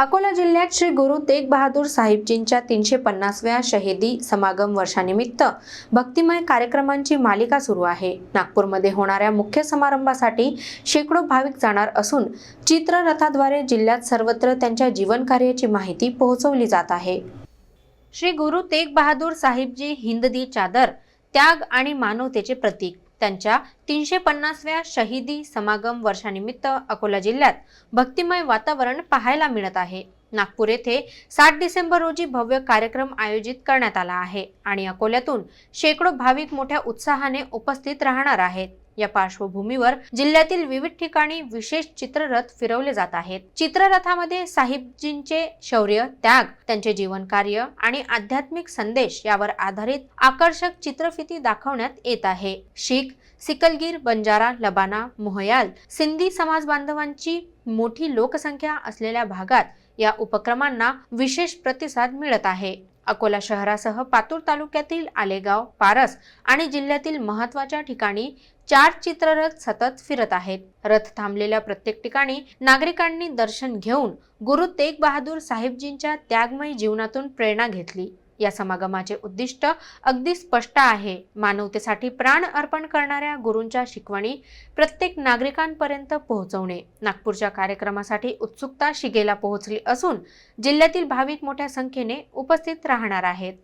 अकोला जिल्ह्यात श्री गुरु तेग बहादूर साहिबजींच्या तीनशे पन्नासव्या शहीदी समागम वर्षानिमित्त भक्तिमय कार्यक्रमांची मालिका सुरू आहे. नागपूरमध्ये होणाऱ्या मुख्य समारंभासाठी शेकडो भाविक जाणार असून चित्ररथाद्वारे जिल्ह्यात सर्वत्र त्यांच्या जीवनकार्याची माहिती पोहोचवली जात आहे. श्री गुरु तेग बहादूर साहिबजी हिंददी चादर त्याग आणि मानवतेचे प्रतीक त्यांच्या तीनशे पन्नासव्या शहीदी समागम वर्षानिमित्त अकोला जिल्ह्यात भक्तिमय वातावरण पाहायला मिळत आहे. नागपूर येथे सात डिसेंबर रोजी भव्य कार्यक्रम आयोजित करण्यात आला आहे आणि अकोल्यातून शेकडो भाविक मोठ्या उत्साहाने उपस्थित राहणार आहेत. या पार्श्वभूमीवर जिल्ह्यातील विविध ठिकाणी विशेष चित्ररथ फिरवले जात आहेत. चित्ररथामध्ये साहिबजींचे शौर्य त्याग त्यांचे जीवन कार्य आणि आध्यात्मिक संदेश यावर आधारित आकर्षक चित्रफिती दाखवण्यात येत आहे. शीख सिकलगीर बंजारा लबाना मोहयाल सिंधी समाज बांधवांची मोठी लोकसंख्या असलेल्या भागात या उपक्रमांना विशेष प्रतिसाद मिळत आहे. अकोला शहरासह पातूर तालुक्यातील आलेगाव पारस आणि जिल्ह्यातील महत्त्वाच्या ठिकाणी चार चित्ररथ सतत फिरत आहेत. रथ थांबलेल्या प्रत्येक ठिकाणी नागरिकांनी दर्शन घेऊन गुरु तेग बहादूर साहेबजींच्या त्यागमय जीवनातून प्रेरणा घेतली. या समागमाचे उद्दिष्ट अगदी स्पष्ट आहे. मानवतेसाठी प्राण अर्पण करणाऱ्या गुरूंच्या शिकवणी प्रत्येक नागरिकांपर्यंत पोहोचवणे. नागपूरच्या कार्यक्रमासाठी उत्सुकता शिगेला पोहोचली असून जिल्ह्यातील भाविक मोठ्या संख्येने उपस्थित राहणार आहेत.